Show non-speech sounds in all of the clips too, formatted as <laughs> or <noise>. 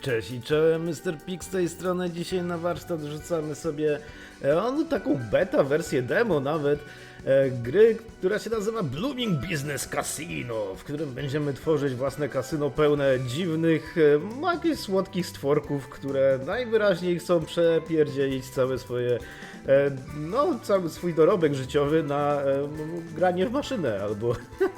Cześć i czołem, Mr. Pix z tej strony. Dzisiaj na warsztat rzucamy sobie e, no, taką beta, wersję demo nawet, e, gry, która się nazywa Blooming Business Casino, w którym będziemy tworzyć własne kasyno pełne dziwnych, e, no, jakichś słodkich stworków, które najwyraźniej chcą przepierdzielić całe swoje, no, cały swój dorobek życiowy na granie w maszynę albo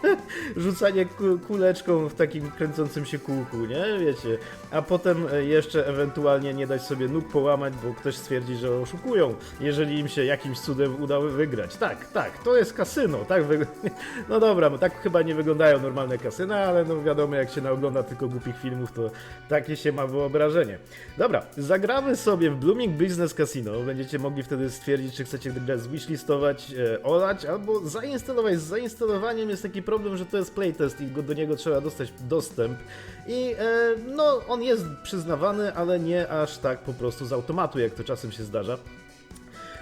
<laughs> rzucanie ku- kuleczką w takim kręcącym się kółku, nie? Wiecie. A potem jeszcze ewentualnie nie dać sobie nóg połamać, bo ktoś stwierdzi, że oszukują, jeżeli im się jakimś cudem udało wygrać. Tak, tak, to jest kasyno, tak? <laughs> No dobra, bo tak chyba nie wyglądają normalne kasyna, ale no wiadomo, jak się naogląda tylko głupich filmów, to takie się ma wyobrażenie. Dobra, zagramy sobie w Blooming Business Casino. Będziecie mogli wtedy stwierdzić, czy chcecie grę zwishlistować, e, olać, albo zainstalować. Z zainstalowaniem jest taki problem, że to jest playtest i do niego trzeba dostać dostęp. I e, no, on jest przyznawany, ale nie aż tak po prostu z automatu, jak to czasem się zdarza.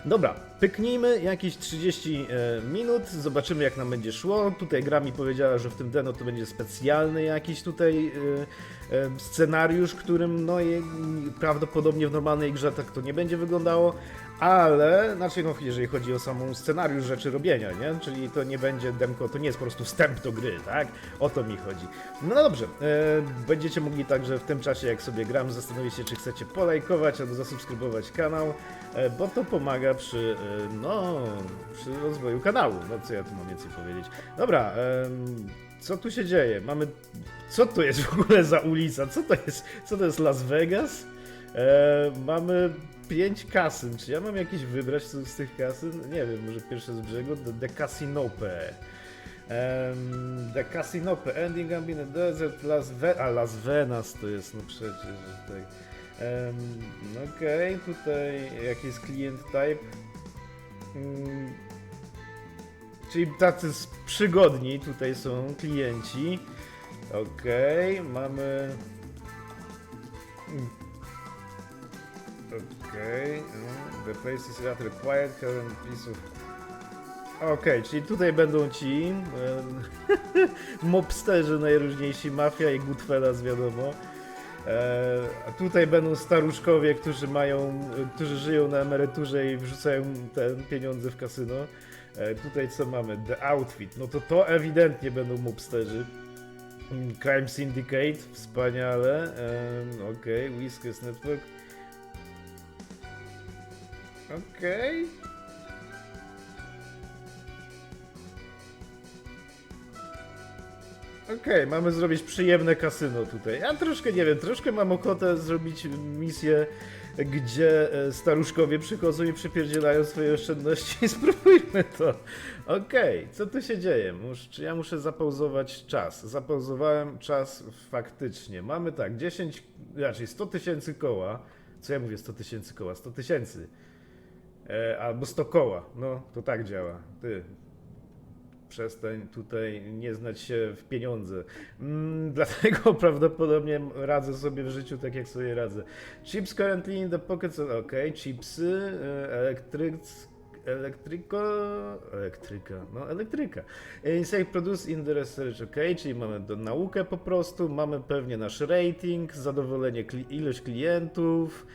Dobra, pyknijmy jakieś 30 e, minut, zobaczymy jak nam będzie szło. Tutaj gra mi powiedziała, że w tym demo to będzie specjalny jakiś tutaj e, e, scenariusz, którym no prawdopodobnie w normalnej grze tak to nie będzie wyglądało, ale znaczy no jeżeli chodzi o samą scenariusz rzeczy robienia, nie? Czyli to nie będzie demko, to nie jest po prostu wstęp do gry, tak? O to mi chodzi. No dobrze, e, będziecie mogli także w tym czasie jak sobie gram zastanowić się czy chcecie polajkować albo zasubskrybować kanał, e, bo to pomaga przy, e, no, przy rozwoju kanału. No co ja tu mam więcej powiedzieć. Dobra, em, co tu się dzieje? Mamy. Co to jest w ogóle za ulica? Co to jest? Co to jest Las Vegas? E, mamy pięć kasyn. Czy ja mam jakieś wybrać z, tych kasyn? Nie wiem, może pierwsze z brzegu. The, the Casinope. Um, the Casinope. Ending up in the desert. Las Ve A, Las Vegas to jest, no przecież. Tutaj. Um, Okej, tutaj jaki jest client type. Mm, Czyli tacy przygodni tutaj są klienci. Okej, mamy. Okej, no, the place is rather quiet, current piece of... Okej, czyli tutaj będą ci em, <laughs> mobsterzy najróżniejsi, mafia i Goodfellas wiadomo. E, a tutaj będą staruszkowie, którzy mają, którzy żyją na emeryturze i wrzucają te pieniądze w kasyno. E, tutaj co mamy? The Outfit. No to to ewidentnie będą mobsterzy. Mm, Crime Syndicate, wspaniale. Okej, Whiskers Network. Okej. Okej, mamy zrobić przyjemne kasyno tutaj. Ja troszkę nie wiem, troszkę mam ochotę zrobić misję, gdzie e, staruszkowie przychodzą i przypierdzielają swoje oszczędności. <laughs> Spróbujmy to. Okej, co tu się dzieje? Mus, czy ja muszę zapauzować czas? Zapauzowałem czas faktycznie. Mamy tak, 10, raczej 100 tysięcy koła. Co ja mówię 100 tysięcy koła? 100 tysięcy. E, albo 100 koła. No, to tak działa. Ty, przestań tutaj nie znać się w pieniądze. Mm, <laughs> dlatego prawdopodobnie radzę sobie w życiu tak, jak sobie radzę. Chips currently in the pockets, ok, chipsy, e, elektryk, elektryko, elektryka, no elektryka. Inside produce in the research, ok, czyli mamy do naukę po prostu, mamy pewnie nasz rating, zadowolenie, kli- ilość klientów,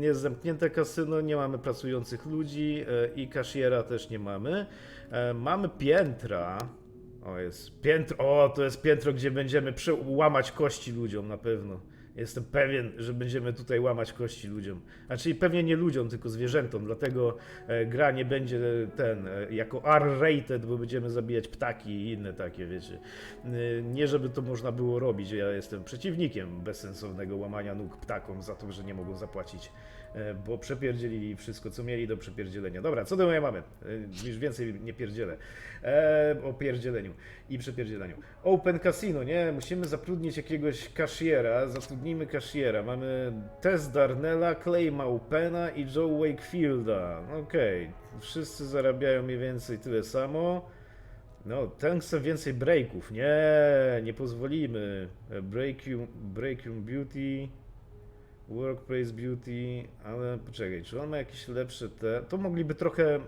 Jest zamknięte kasyno, nie mamy pracujących ludzi e, i kashiera też nie mamy. E, Mamy piętra. O, jest piętro. O, to jest piętro, gdzie będziemy łamać kości ludziom na pewno. Jestem pewien, że będziemy tutaj łamać kości ludziom. A czyli pewnie nie ludziom, tylko zwierzętom. Dlatego e, gra nie będzie ten e, jako R-rated, bo będziemy zabijać ptaki i inne takie, wiecie. E, Nie, żeby to można było robić. Ja jestem przeciwnikiem bezsensownego łamania nóg ptakom za to, że nie mogą zapłacić, bo przepierdzielili wszystko, co mieli do przepierdzielenia. Dobra, co do mnie mamy? E, Już więcej nie pierdzielę. E, o pierdzieleniu i przepierdzieleniu. Open Casino, nie? Musimy zatrudnić jakiegoś kashiera. Zatrudnijmy kashiera. Mamy Tess Darnella, Clay Maupena i Joe Wakefielda. Okej, wszyscy zarabiają mniej więcej tyle samo. No, ten chce więcej breaków. Nie, nie pozwolimy. Breakium, breakium Beauty, Workplace Beauty, ale poczekaj, czy on ma jakieś lepsze te... To mogliby trochę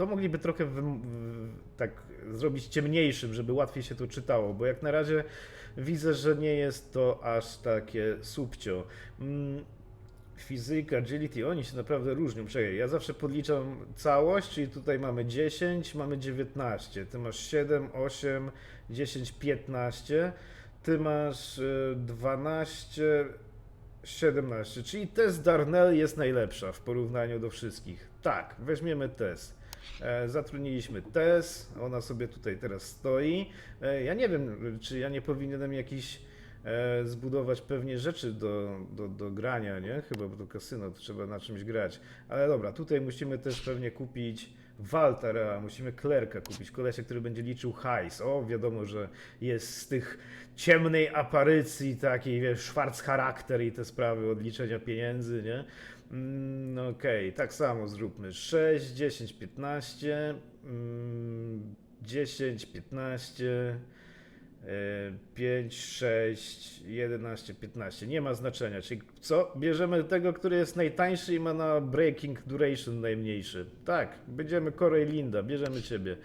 to mogliby trochę w, w, tak zrobić ciemniejszym, żeby łatwiej się to czytało, bo jak na razie widzę, że nie jest to aż takie subcio. Mm, Fizyka, agility, oni się naprawdę różnią. Czekaj, ja zawsze podliczam całość, czyli tutaj mamy 10, mamy 19. Ty masz 7, 8, 10, 15. Ty masz y, 12, 17. Czyli test Darnell jest najlepsza w porównaniu do wszystkich. Tak, weźmiemy test. E, zatrudniliśmy Tess, ona sobie tutaj teraz stoi. E, ja nie wiem, czy ja nie powinienem jakiś e, zbudować pewnie rzeczy do, do, do grania, nie? Chyba bo to kasyno, to trzeba na czymś grać. Ale dobra, tutaj musimy też pewnie kupić Waltera, musimy klerka kupić, kolesia, który będzie liczył hajs. O, wiadomo, że jest z tych ciemnej aparycji takiej, wiesz, szwarc charakter i te sprawy odliczenia pieniędzy, nie? Mm, Okej, tak samo zróbmy. 6, 10, 15, mm, 10, 15, e, 5, 6, 11, 15. Nie ma znaczenia. Czyli co? Bierzemy tego, który jest najtańszy i ma na breaking duration najmniejszy. Tak, będziemy Corey Linda, bierzemy ciebie.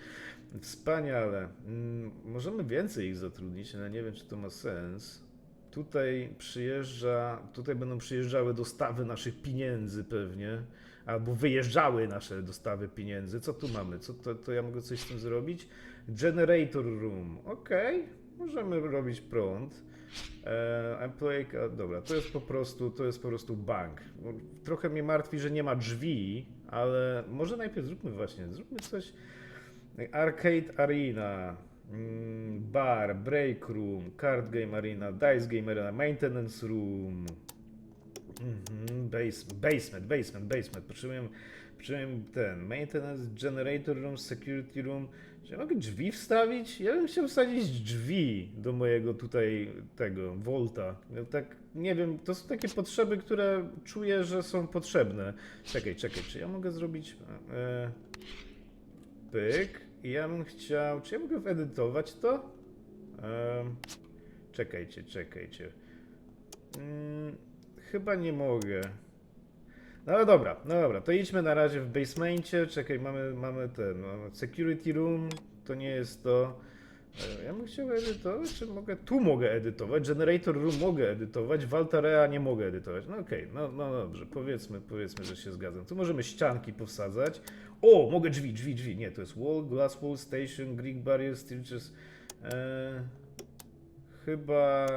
Wspaniale. Mm, Możemy więcej ich zatrudnić, ale nie wiem, czy to ma sens. Tutaj przyjeżdża, tutaj będą przyjeżdżały dostawy naszych pieniędzy pewnie, albo wyjeżdżały nasze dostawy pieniędzy. Co tu mamy? Co to, to ja mogę coś z tym zrobić? Generator room. Okej, możemy robić prąd. E, employee, dobra, to jest po prostu, to jest po prostu bank. Trochę mnie martwi, że nie ma drzwi, ale może najpierw zróbmy właśnie, zróbmy coś. Arcade Arena, mm, bar, break room, card game arena, dice game arena, maintenance room, mhm, base, basement, basement, basement. Potrzebujemy, potrzebujemy ten maintenance, generator room, security room. Czy mogę drzwi wstawić? Ja bym chciał wsadzić drzwi do mojego tutaj tego Volta. Ja tak nie wiem, to są takie potrzeby, które czuję, że są potrzebne. Czekaj, czekaj, czy ja mogę zrobić. E, Pyk. I ja bym chciał. Czy ja mogę wyedytować to? Em, czekajcie, czekajcie. Mm, chyba nie mogę. No ale dobra, no dobra, to idźmy na razie w basemencie. Czekaj, mamy, mamy ten. Mamy security room. To nie jest to. E, Ja bym chciał edytować, czy mogę? Tu mogę edytować. Generator room mogę edytować. Valtarea nie mogę edytować. No okej, no, no dobrze, powiedzmy, powiedzmy, że się zgadzam. Tu możemy ścianki powsadzać. O, mogę drzwi, drzwi, drzwi. Nie, to jest wall, glass wall, station, Greek barrier, stitches. E, chyba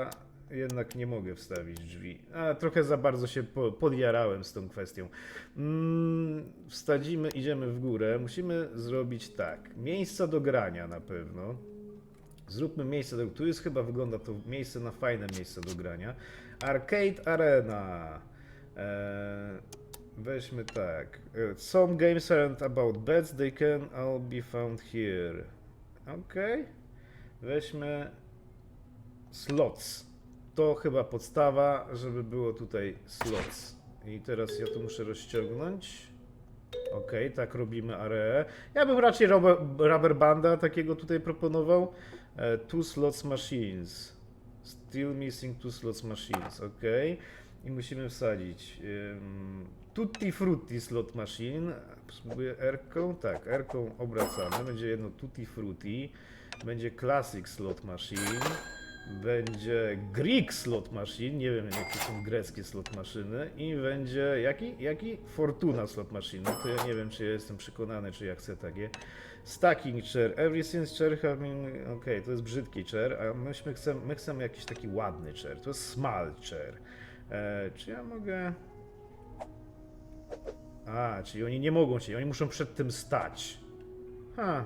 jednak nie mogę wstawić drzwi. A, trochę za bardzo się po, podjarałem z tą kwestią. Mm, wstadzimy, idziemy w górę. Musimy zrobić tak. Miejsca do grania na pewno. Zróbmy miejsce do... Tu jest chyba, wygląda to miejsce na fajne miejsce do grania. Arcade Arena. Eee, weźmy tak. E, Some games aren't about bets, they can all be found here. Okej. Weźmy slots. To chyba podstawa, żeby było tutaj slots. I teraz ja tu muszę rozciągnąć. Okej, tak robimy areę. Ja bym raczej rubber, rubber banda takiego tutaj proponował. E, two slots machines. Still missing two slots machines, ok. I musimy wsadzić Tutti Frutti slot machine. Spróbuję R-ką. Tak, R-ką obracamy. Będzie jedno Tutti Frutti. Będzie Classic slot machine. Będzie Greek slot machine. Nie wiem, jakie są greckie slot maszyny. I będzie jaki? Jaki? Fortuna slot machine. No to ja nie wiem, czy ja jestem przekonany, czy ja chcę takie. Stacking chair. Every since chair been... Okej, to jest brzydki chair, a myśmy chcemy, my chcemy jakiś taki ładny chair. To jest small chair. E, czy ja mogę... A, czyli oni nie mogą się, oni muszą przed tym stać. Ha.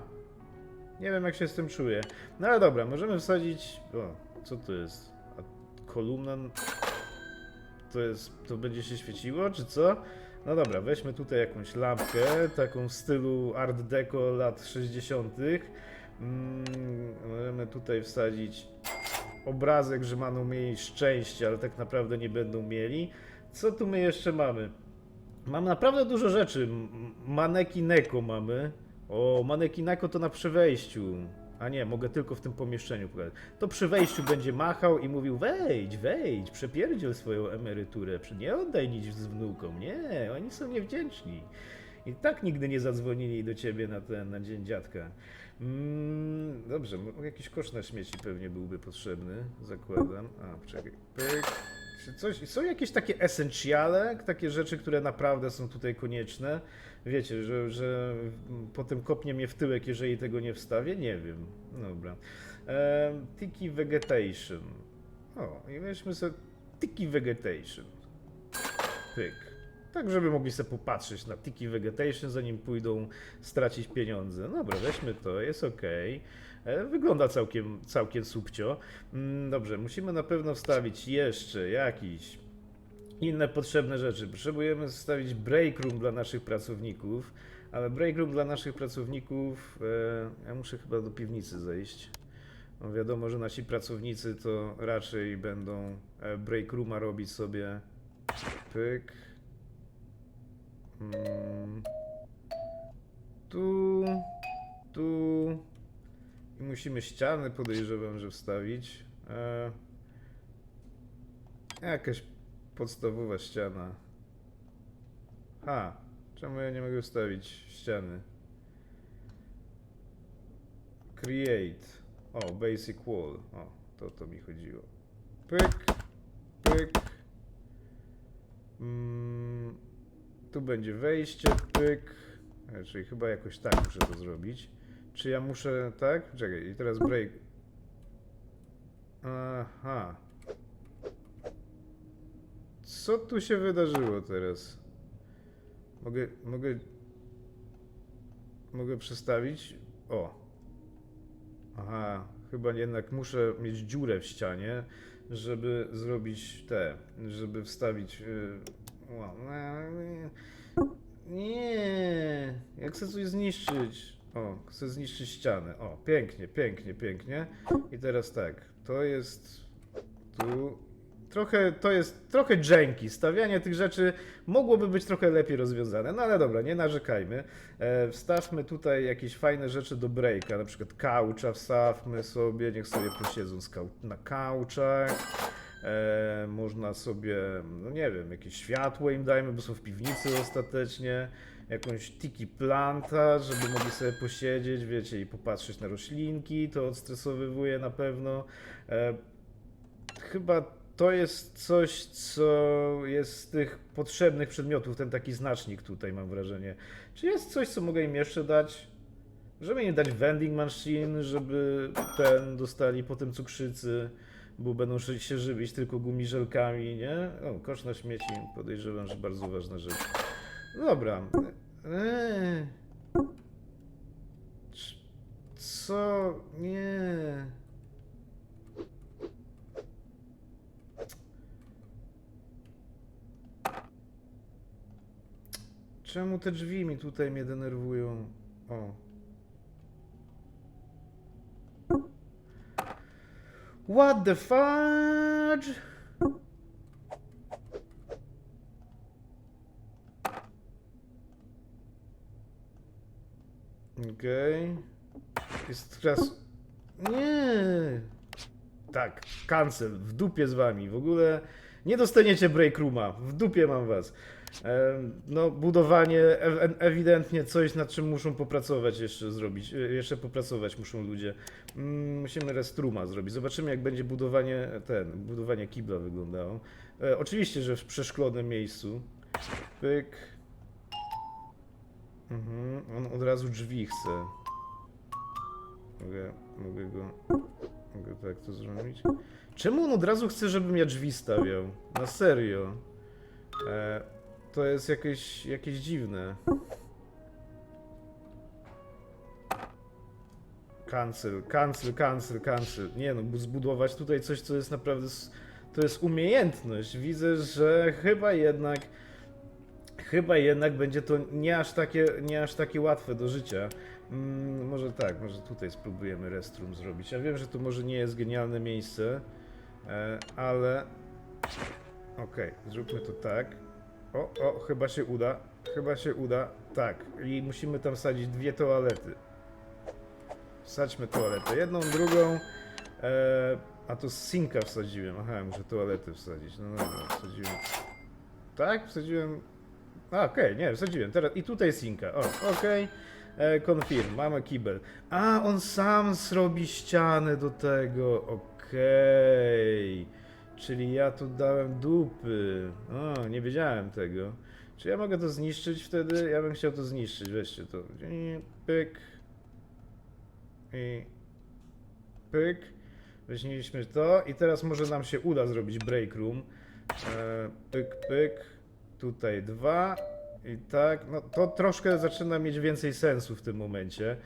Nie wiem, jak się z tym czuję. No ale dobra, możemy wsadzić... O, co to jest? A kolumna... To jest... To będzie się świeciło, czy co? No dobra, weźmy tutaj jakąś lampkę, taką w stylu Art Deco lat 60. Mm, możemy tutaj wsadzić obrazek, że będą mieli szczęście, ale tak naprawdę nie będą mieli. Co tu my jeszcze mamy? Mam naprawdę dużo rzeczy. Manekineko mamy. O, manekineko to na przy wejściu. A nie, mogę tylko w tym pomieszczeniu pokazać. To przy wejściu będzie machał i mówił wejdź, wejdź, przepierdziel swoją emeryturę, nie oddaj nic z wnukom. Nie, oni są niewdzięczni. I tak nigdy nie zadzwonili do ciebie na ten, na dzień dziadka. Mm, dobrze, jakiś kosz na śmieci pewnie byłby potrzebny, zakładam. A, czekaj, pyk. Coś, są jakieś takie esencjale, takie rzeczy, które naprawdę są tutaj konieczne? Wiecie, że, że potem kopnie mnie w tyłek, jeżeli tego nie wstawię? Nie wiem. Dobra. Ehm, Tiki Vegetation. O, i weźmy sobie Tiki Vegetation. Pyk. Tak, żeby mogli sobie popatrzeć na Tiki Vegetation, zanim pójdą stracić pieniądze. Dobra, weźmy to, jest ok. Wygląda całkiem, całkiem subcio. Mm, Dobrze, musimy na pewno wstawić jeszcze jakiś inne potrzebne rzeczy. Potrzebujemy wstawić break room dla naszych pracowników, ale break room dla naszych pracowników. E, ja muszę chyba do piwnicy zejść. No wiadomo, że nasi pracownicy to raczej będą e, break rooma robić sobie. Pyk. Mm. Musimy ściany, podejrzewam, że wstawić. E, jakaś podstawowa ściana. Ha, czemu ja nie mogę wstawić ściany? Create. O, basic wall. O, to to mi chodziło. Pyk, pyk. Mm, tu będzie wejście, pyk. Czyli chyba jakoś tak muszę to zrobić. Czy ja muszę, tak? Czekaj, i teraz break. Aha. Co tu się wydarzyło teraz? Mogę, mogę... Mogę przestawić? O. Aha, chyba jednak muszę mieć dziurę w ścianie, żeby zrobić te, żeby wstawić... Yy... ła- nie. Nie, ja chcę coś zniszczyć. O, chcę zniszczyć ścianę. O, pięknie, pięknie, pięknie. I teraz tak, to jest tu. Trochę, to jest trochę janky. Stawianie tych rzeczy mogłoby być trochę lepiej rozwiązane, no ale dobra, nie narzekajmy. E, wstawmy tutaj jakieś fajne rzeczy do breaka, na przykład coucha wstawmy sobie, niech sobie posiedzą na couchach. E, można sobie, no nie wiem, jakieś światło im dajmy, bo są w piwnicy ostatecznie. Jakąś tiki planta, żeby mogli sobie posiedzieć, wiecie, i popatrzeć na roślinki, to odstresowywuje na pewno. E, chyba to jest coś, co jest z tych potrzebnych przedmiotów, ten taki znacznik tutaj mam wrażenie. Czy jest coś, co mogę im jeszcze dać? Żeby im dać vending machine, żeby ten dostali potem cukrzycy, bo będą się żywić tylko gumiżelkami, nie? O, kosz na śmieci, podejrzewam, że bardzo ważna rzecz. Dobra. Eee. Co? Nie. Czemu te drzwi mi tutaj mnie denerwują? O. What the fudge? Okej. Jest teraz... Nie. Tak, cancel. W dupie z wami. W ogóle nie dostaniecie break rooma. W dupie mam was. No, budowanie ewidentnie coś, nad czym muszą popracować jeszcze zrobić. e, Jeszcze popracować muszą ludzie. Mm, Musimy restruma zrobić. Zobaczymy, jak będzie budowanie ten, budowanie kibla wyglądało. E, oczywiście, że w przeszklonym miejscu. Pyk. Mhm. On od razu drzwi chce. Mogę, mogę go. Mogę tak to zrobić. Czemu on od razu chce, żebym ja drzwi stawiał? Na serio. E, to jest jakieś, jakieś dziwne. Cancel, cancel, cancel, cancel. Nie no, bu- zbudować tutaj coś, co jest naprawdę... To jest umiejętność. Widzę, że chyba jednak... Chyba jednak będzie to nie aż takie, nie aż takie łatwe do życia. Mm, może tak, może tutaj spróbujemy restroom zrobić. Ja wiem, że to może nie jest genialne miejsce, e, ale... Okej, zróbmy to tak. O, o, chyba się uda. Chyba się uda. Tak. I musimy tam wsadzić dwie toalety. Wsadźmy toaletę. Jedną, drugą. E, a to z sinka wsadziłem. Aha, muszę toalety wsadzić. No dobra, wsadziłem. Tak? Wsadziłem. A, okej, nie, wsadziłem. Teraz i tutaj sinka. O, okej. E, Confirm, mamy kibel. A, on sam zrobi ścianę do tego. Okej. Czyli ja tu dałem dupy. O, nie wiedziałem tego. Czy ja mogę to zniszczyć wtedy? Ja bym chciał to zniszczyć. Weźcie to. Pyk. I pyk. Weźmieliśmy to i teraz może nam się uda zrobić break room. E, pyk, pyk. Tutaj dwa. I tak, no to troszkę zaczyna mieć więcej sensu w tym momencie.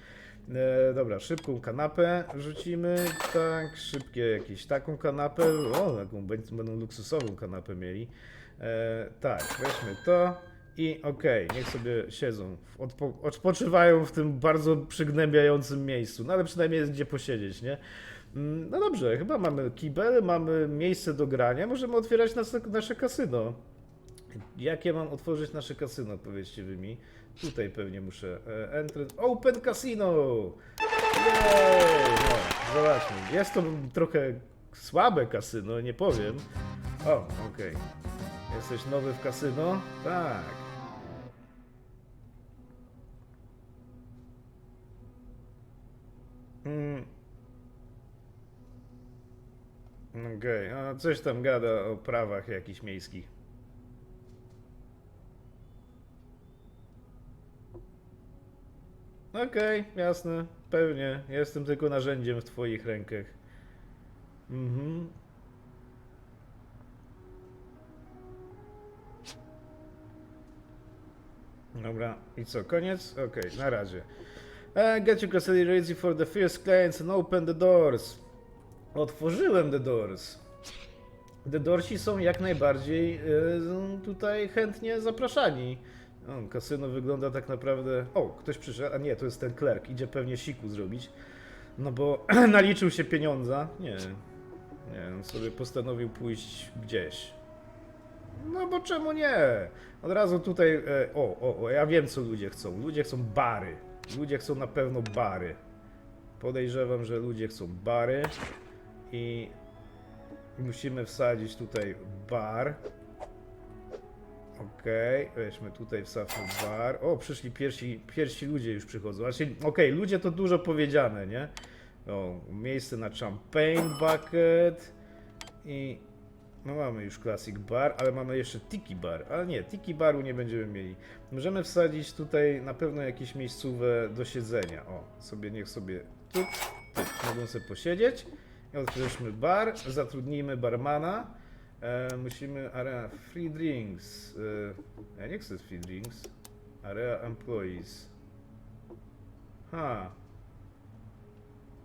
E, dobra, szybką kanapę rzucimy, tak, szybkie jakieś taką kanapę, o, taką będą luksusową kanapę mieli. E, tak, weźmy to i okej, niech sobie siedzą, odpo odpoczywają w tym bardzo przygnębiającym miejscu, no ale przynajmniej jest gdzie posiedzieć, nie? Mm, No dobrze, chyba mamy kibel, mamy miejsce do grania, możemy otwierać nasze, nasze kasyno. Jakie mam otworzyć nasze kasyno, powiedzcie wy mi. Tutaj pewnie muszę. E, Entrance. Open Casino! Jej! No, zobaczmy. Jest to trochę słabe kasyno, nie powiem. O, okej. Jesteś nowy w kasyno? Tak. Mm. Okej, a coś tam gada o prawach jakichś miejskich. Okej, jasne, pewnie. Jestem tylko narzędziem w twoich rękach. Mhm. Dobra, i co, koniec? Okej, na razie. Uh, get your custody ready for the first clients and open the doors. Otworzyłem the doors. The doorsi są jak najbardziej y, tutaj chętnie zapraszani. Kasyno wygląda tak naprawdę. O, ktoś przyszedł, a nie, to jest ten klerk, idzie pewnie siku zrobić. No bo <clears throat> naliczył się pieniądza. Nie, nie, on sobie postanowił pójść gdzieś. No bo czemu nie? Od razu tutaj. E, o, o, o, ja wiem co ludzie chcą. Ludzie chcą bary. Ludzie chcą na pewno bary. Podejrzewam, że ludzie chcą bary. I musimy wsadzić tutaj bar. Okej, weźmy tutaj wstawmy bar. O, przyszli pierwsi, pierwsi ludzie już przychodzą. Znaczy, okej, ludzie to dużo powiedziane, nie? O, miejsce na champagne bucket i no mamy już classic bar, ale mamy jeszcze tiki bar. Ale nie, tiki baru nie będziemy mieli. Możemy wsadzić tutaj na pewno jakieś miejscówę do siedzenia. O, sobie niech sobie tu, tu mogą sobie posiedzieć. Otwórzmy bar, zatrudnijmy barmana. E, musimy area free drinks. E, ja nie chcę free drinks. Area employees. Ha.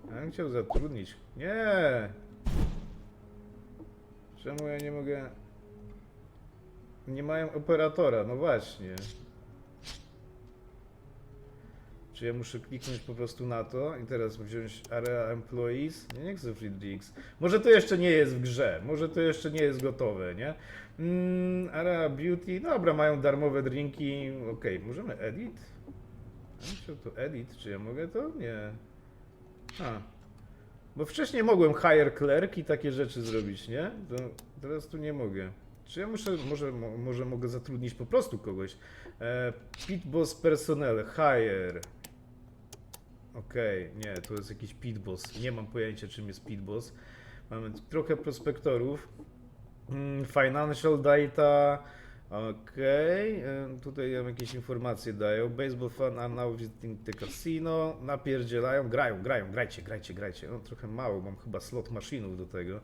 Ja bym chciał zatrudnić. Nie! Czemu ja nie mogę... Nie mają operatora, no właśnie. Czy ja muszę kliknąć po prostu na to i teraz wziąć Area Employees? Nie, nie chcę Free Drinks. Może to jeszcze nie jest w grze, może to jeszcze nie jest gotowe, nie? Mm, area Beauty, dobra, mają darmowe drinki, okej, możemy edit? Chciał to edit, czy ja mogę to? Nie. A. Bo wcześniej mogłem hire clerk i takie rzeczy zrobić, nie? To teraz tu nie mogę. Czy ja muszę, może, mo- może mogę zatrudnić po prostu kogoś? E, Pitboss personnel, hire. Okej, nie, to jest jakiś pitboss. Nie mam pojęcia czym jest pitboss. Mamy trochę prospektorów. Mm, Financial data. Okej, e, tutaj nam jakieś informacje dają. Baseball fan are now visiting the casino. Napierdzielają, grają, grają, grajcie, grajcie, grajcie. No trochę mało, mam chyba slot maszynów do tego.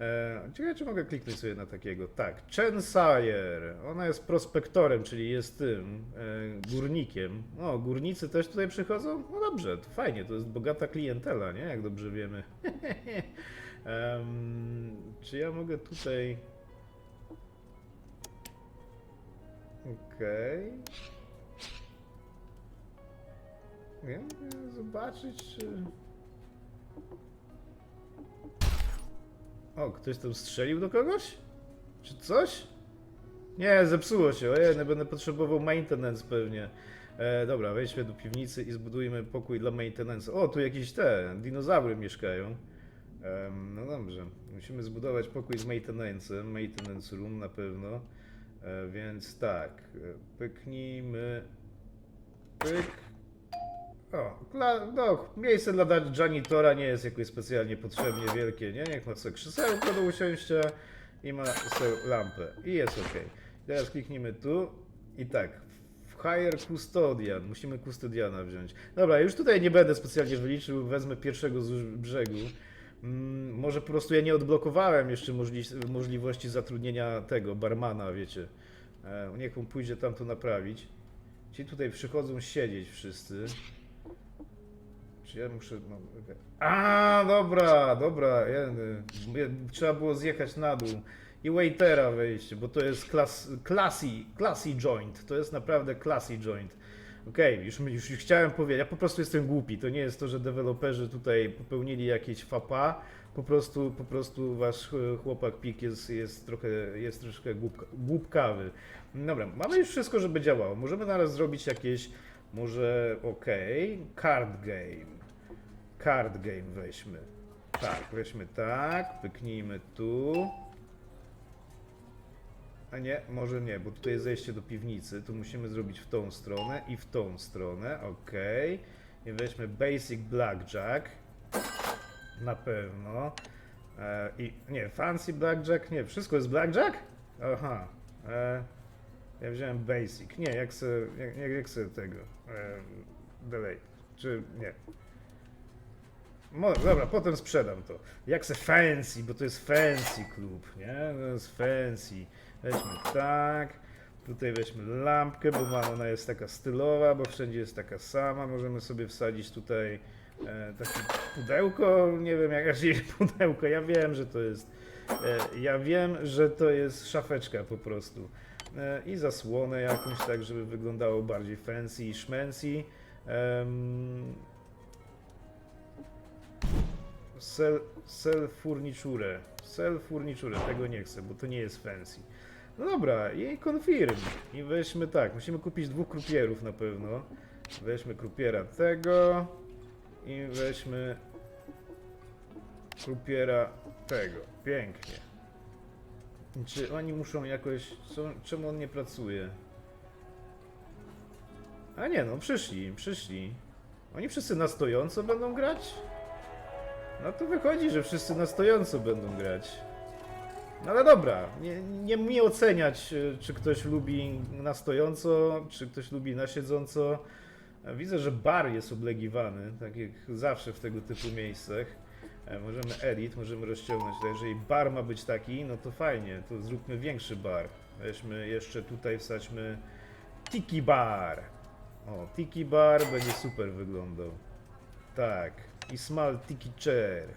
E, ciekawe, czy mogę kliknąć sobie na takiego. Tak, Chen Sayer. Ona jest prospektorem, czyli jest tym e, górnikiem. O, górnicy też tutaj przychodzą? No dobrze, to fajnie, to jest bogata klientela, nie? Jak dobrze wiemy. <laughs> Em, czy ja mogę tutaj. Okej. Mogę zobaczyć, czy. O, ktoś tam strzelił do kogoś? Czy coś? Nie, zepsuło się. Ojej, będę potrzebował maintenance pewnie. E, dobra, wejdźmy do piwnicy i zbudujmy pokój dla maintenance. O, tu jakieś te dinozaury mieszkają. Em, no dobrze, musimy zbudować pokój z maintenance, maintenance room na pewno. E, więc tak, e, pyknijmy. Pyk. O, dla, no, miejsce dla janitora nie jest jakoś specjalnie potrzebnie wielkie, nie? Niech ma sobie krzesełko do usiąścia i ma sobie lampę. I jest ok. Teraz kliknijmy tu i tak. Hire Custodian. Musimy Custodiana wziąć. Dobra, już tutaj nie będę specjalnie wyliczył, wezmę pierwszego z brzegu. Mm, może po prostu ja nie odblokowałem jeszcze możli- możliwości zatrudnienia tego, barmana, wiecie. E, niech on pójdzie tam to naprawić. Ci tutaj przychodzą siedzieć wszyscy. Czy ja muszę. No, okej. A, dobra, dobra. Ja, ja, trzeba było zjechać na dół i waitera wejść, bo to jest klas, classy, classy joint. To jest naprawdę classy joint. Okej, już, już, już chciałem powiedzieć, ja po prostu jestem głupi. To nie jest to, że deweloperzy tutaj popełnili jakieś fapa. Po prostu, po prostu wasz chłopak Pik jest, jest trochę, jest troszkę głupka, głupkawy. Dobra, mamy już wszystko, żeby działało. Możemy teraz zrobić jakieś, może, okej, card game. Card game weźmy. Tak, weźmy tak, pyknijmy tu. A nie, może nie, bo tutaj jest zejście do piwnicy. Tu musimy zrobić w tą stronę i w tą stronę. Ok. I weźmy Basic Blackjack. Na pewno. E, I nie, Fancy Blackjack, nie, wszystko jest Blackjack? Aha. E, ja wziąłem Basic. Nie, jak se, jak, jak, tego. E, delay. Czy nie. Dobra, potem sprzedam to. Jak se fancy, bo to jest fancy klub, nie? To jest fancy. Weźmy tak. Tutaj weźmy lampkę, bo ma, ona jest taka stylowa, bo wszędzie jest taka sama. Możemy sobie wsadzić tutaj e, takie pudełko. Nie wiem jak <laughs> aż pudełko. Ja wiem, że to jest. E, ja wiem, że to jest szafeczka po prostu. E, I zasłonę jakąś tak, żeby wyglądało bardziej fancy i szmency. Sell, sell furniture. Sell furniture, tego nie chcę, bo to nie jest fancy. No dobra, i confirm. I weźmy tak, musimy kupić dwóch krupierów na pewno. Weźmy krupiera tego i weźmy krupiera tego. Pięknie. Czy oni muszą jakoś... Co, czemu on nie pracuje? A nie no, przyszli, przyszli. Oni wszyscy na stojąco będą grać? No to wychodzi, że wszyscy na stojąco będą grać. No ale dobra, nie, nie mi oceniać, e, czy ktoś lubi na stojąco, czy ktoś lubi na siedząco. E, Widzę, że bar jest oblegiwany, tak jak zawsze w tego typu miejscach. E, Możemy edit, możemy rozciągnąć. Ale Jeżeli bar ma być taki, no to fajnie, to zróbmy większy bar. Weźmy jeszcze tutaj, wsadźmy tiki bar. O, tiki bar będzie super wyglądał. Tak. I small tiki chair.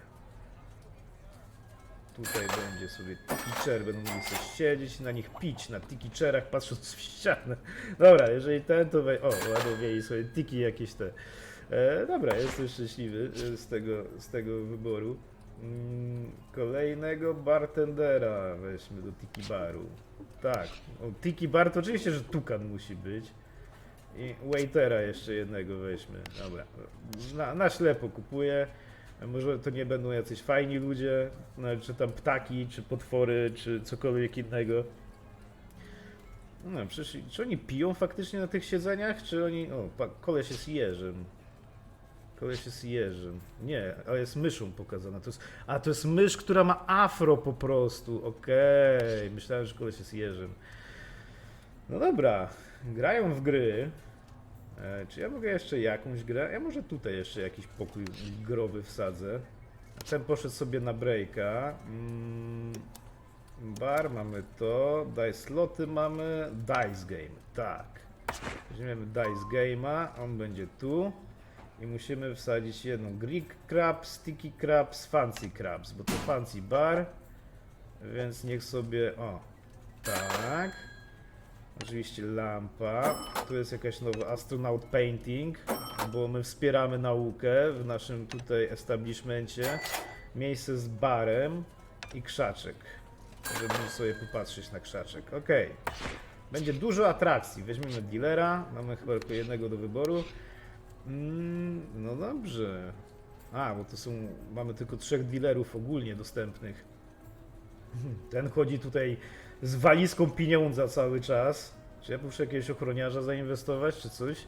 Tutaj będzie sobie tiki chair, będą mogli sobie siedzieć na nich pić, na tiki chairach patrząc w ścianę. Dobra, jeżeli ten to wej... O, ładnie mieli sobie tiki jakieś te. E, dobra, jestem szczęśliwy e, z tego, z tego wyboru. Mm, kolejnego bartendera weźmy do tiki baru. Tak, o, tiki bar to oczywiście, że tukan musi być. I waitera jeszcze jednego weźmy. Dobra. Na, na ślepo kupuję. Może to nie będą jacyś fajni ludzie, no, czy tam ptaki, czy potwory, czy cokolwiek innego. No, przyszli, czy oni piją faktycznie na tych siedzeniach, czy oni... O, koleś jest jeżem. Koleś jest jeżem. Nie, ale jest myszą pokazana. To jest, a, to jest mysz, która ma afro po prostu. Okej, myślałem, że koleś jest jeżem. No dobra, grają w gry. E, czy ja mogę jeszcze jakąś grę? Ja może tutaj jeszcze jakiś pokój growy wsadzę. Ten poszedł sobie na breaka. Mm, bar mamy to. Dice sloty mamy. Dice game, tak. Weźmiemy Dice Game'a, on będzie tu. I musimy wsadzić jedną Greek Crab, Sticky Crabs, Fancy Crabs, bo to Fancy Bar. Więc niech sobie, o, tak. Oczywiście lampa. Tu jest jakaś nowa astronaut painting, bo my wspieramy naukę w naszym tutaj establishmencie. Miejsce z barem i krzaczek. Żeby sobie popatrzeć na krzaczek. Ok. Będzie dużo atrakcji. Weźmiemy dealera. Mamy chyba tylko jednego do wyboru. Mm, no dobrze. A, bo to są. Mamy tylko trzech dealerów ogólnie dostępnych. Ten chodzi tutaj z walizką pieniądza cały czas. Czy ja muszę jakiegoś ochroniarza zainwestować, czy coś?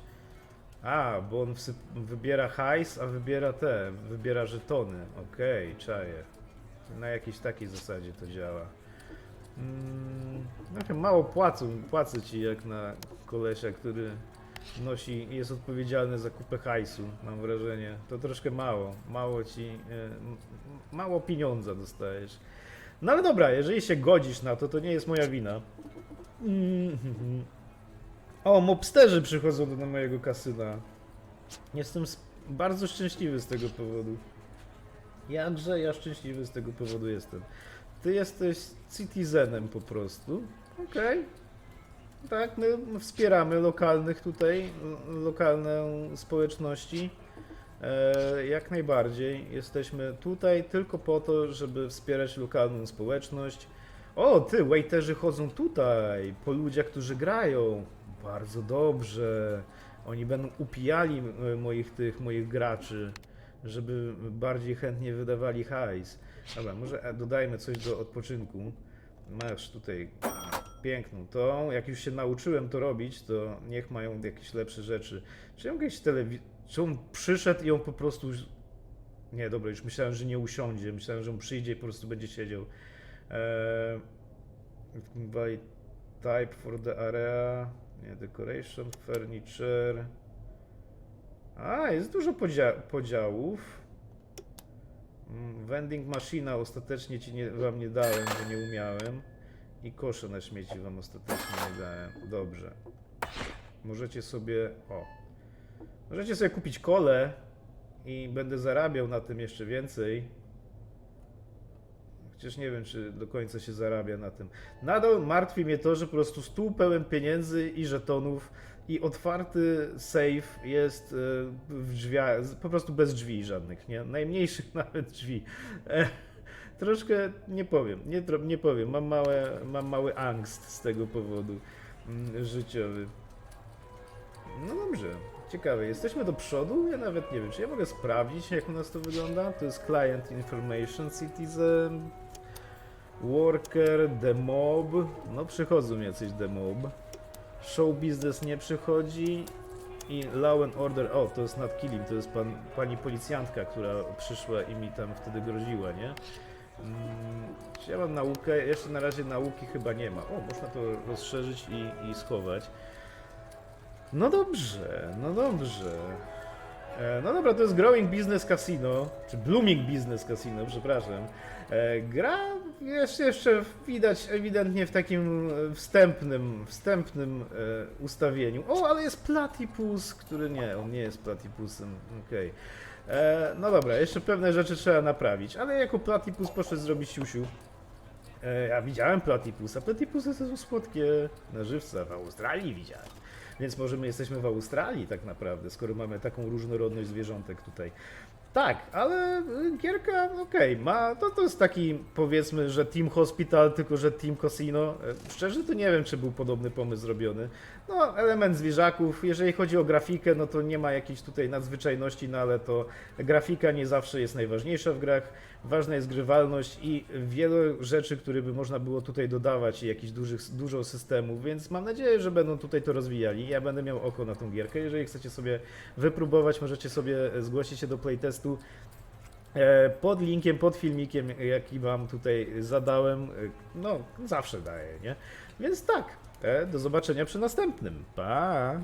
A, bo on wybiera hajs, a wybiera te, wybiera żetony. Okej, czaję. Na jakiejś takiej zasadzie to działa. Mm, mało płacą, płacę ci jak na kolesia, który nosi jest odpowiedzialny za kupę hajsu, mam wrażenie. To troszkę mało, mało ci, e, mało pieniądza dostajesz. No ale dobra, jeżeli się godzisz na to, to nie jest moja wina. O, mobsterzy przychodzą do mojego kasyna. Jestem bardzo szczęśliwy z tego powodu. Ja, Andrzej, ja szczęśliwy z tego powodu jestem. Ty jesteś citizenem po prostu. Okej. Tak, my wspieramy lokalnych tutaj, l- lokalne społeczności. E, jak najbardziej. Jesteśmy tutaj tylko po to, żeby wspierać lokalną społeczność. O, ty, waiterzy chodzą tutaj, po ludziach, którzy grają. Bardzo dobrze. Oni będą upijali moich tych, moich graczy, żeby bardziej chętnie wydawali hajs. Dobra, może e, dodajmy coś do odpoczynku. Masz tutaj piękną tą. Jak już się nauczyłem to robić, to niech mają jakieś lepsze rzeczy. Czy on jakieś telewi... Czy on przyszedł i on po prostu... Nie, dobra, już myślałem, że nie usiądzie. Myślałem, że on przyjdzie i po prostu będzie siedział. Eee... By type for the area. Nie, decoration, furniture. A, jest dużo podzia podziałów. Mm, Vending machina ostatecznie ci nie, wam nie dałem, bo nie umiałem. I kosze na śmieci wam ostatecznie nie dałem. Dobrze. Możecie sobie. O. Możecie sobie kupić kole i będę zarabiał na tym jeszcze więcej. Chociaż nie wiem, czy do końca się zarabia na tym. Nadal martwi mnie to, że po prostu stół pełen pieniędzy i żetonów i otwarty safe jest e, w drzwiach, po prostu bez drzwi żadnych, nie? Najmniejszych <laughs> nawet drzwi. E, troszkę nie powiem, nie, nie powiem, mam, małe, mam mały angst z tego powodu mm, życiowy. No dobrze, ciekawe, jesteśmy do przodu? Ja nawet nie wiem, czy ja mogę sprawdzić, jak u nas to wygląda? To jest Client Information Citizen, Worker, The Mob, no przychodzą jacyś The Mob. Show Business nie przychodzi i Law and Order, o to jest Nat Killing, to jest pan, pani policjantka, która przyszła i mi tam wtedy groziła, nie? Mm, ja mam naukę? Jeszcze na razie nauki chyba nie ma. O, można to rozszerzyć i, i schować. No dobrze, no dobrze. E, No dobra, to jest Growing Business Casino, czy Blooming Business Casino, przepraszam. E, Gra jest jeszcze widać ewidentnie w takim wstępnym, wstępnym e, ustawieniu. O, ale jest Platypus, który nie, on nie jest Platypusem, okej. E, No dobra, jeszcze pewne rzeczy trzeba naprawić, ale jako Platypus poszedł zrobić siusiu. Ja widziałem Platypusa. Platypusy to są słodkie na żywca w Australii widziałem. Więc może my jesteśmy w Australii tak naprawdę, skoro mamy taką różnorodność zwierzątek tutaj. Tak, ale gierka, okej, ma, to, to jest taki, powiedzmy, że Team Hospital, tylko że Team Casino. E, Szczerze to nie wiem, czy był podobny pomysł zrobiony. No, element zwierzaków, jeżeli chodzi o grafikę, no to nie ma jakiejś tutaj nadzwyczajności, no ale to grafika nie zawsze jest najważniejsza w grach. Ważna jest grywalność i wiele rzeczy, które by można było tutaj dodawać i jakichś dużych, dużo systemów, więc mam nadzieję, że będą tutaj to rozwijali. Ja będę miał oko na tą gierkę. Jeżeli chcecie sobie wypróbować, możecie sobie zgłosić się do playtestu e, pod linkiem, pod filmikiem, jaki wam tutaj zadałem. E, No, zawsze daję, nie? Więc tak, do zobaczenia przy następnym. Pa!